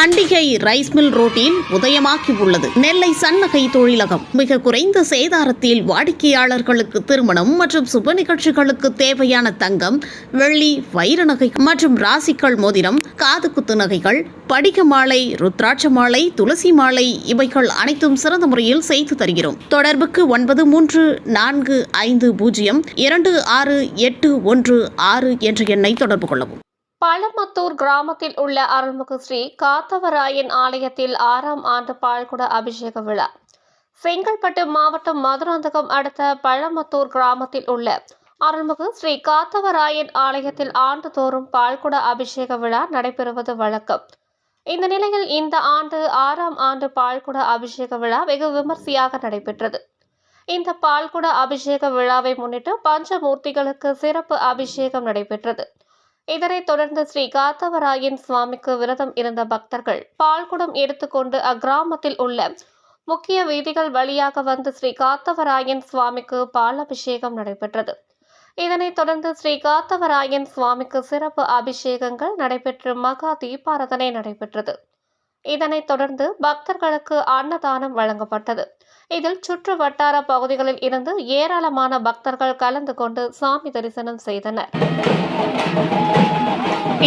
Kandigai rice mill ரோட்டில் உதயமாக்கி உள்ளது நெல்லை சன்னகை தொழிலகம். மிக குறைந்த சேதாரத்தில் வாடிக்கையாளர்களுக்கு திருமணம் மற்றும் சுப நிகழ்ச்சிகளுக்கு தேவையான தங்கம் வெள்ளி வைர நகை மற்றும் ராசிக்கள் மோதிரம் காதுகுத்து நகைகள் படிக மாலை ருத்ராட்ச மாலை துளசி மாலை இவைகள் அனைத்தும் சிறந்த முறையில் செய்து தருகிறோம். தொடர்புக்கு ஒன்பது மூன்று நான்கு ஐந்து பூஜ்ஜியம் இரண்டு ஆறு எட்டு ஒன்று ஆறு என்ற எண்ணை தொடர்பு கொள்ளவும். பழமத்தூர் கிராமத்தில் உள்ள அருள்மிகு ஸ்ரீ காத்தவராயன் ஆலயத்தில் ஆறாம் ஆண்டு பால்குட அபிஷேக விழா. செங்கல்பட்டு மாவட்டம் மதுராந்தகம் அடுத்த பழமத்தூர் கிராமத்தில் உள்ள அருள்மிகு ஸ்ரீ காத்தவராயன் ஆலயத்தில் ஆண்டுதோறும் பால்குட அபிஷேக விழா நடைபெறுவது வழக்கம். இந்த நிலையில் இந்த ஆண்டு ஆறாம் ஆண்டு பால்குட அபிஷேக விழா வெகு விமர்சையாக நடைபெற்றது. இந்த பால்குட அபிஷேக விழாவை முன்னிட்டு பஞ்சமூர்த்திகளுக்கு சிறப்பு அபிஷேகம் நடைபெற்றது. இதனைத் தொடர்ந்து ஸ்ரீ காத்தவராயன் சுவாமிக்கு விரதம் இருந்த பக்தர்கள் பால்குடம் எடுத்துக்கொண்டு அக்கிராமத்தில் உள்ள முக்கிய வீதிகள் வழியாக வந்து ஸ்ரீ காத்தவராயன் சுவாமிக்கு பால் அபிஷேகம் நடைபெற்றது. இதனைத் தொடர்ந்து ஸ்ரீ காத்தவராயன் சுவாமிக்கு சிறப்பு அபிஷேகங்கள் நடைபெற்று மகா தீபாரதனை நடைபெற்றது. இதனைத் தொடர்ந்து பக்தர்களுக்கு அன்னதானம் வழங்கப்பட்டது. இதில் சுற்று வட்டார பகுதிகளில் இருந்து ஏராளமான பக்தர்கள் கலந்து கொண்டு சாமி தரிசனம் செய்தனர்.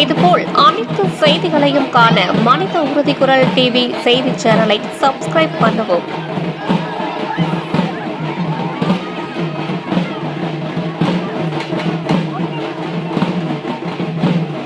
இதுபோல் அனைத்து செய்திகளையும் காண மனித உறுதி குரல் டிவி செய்தி சேனலை சப்ஸ்கிரைப் பண்ணவும்.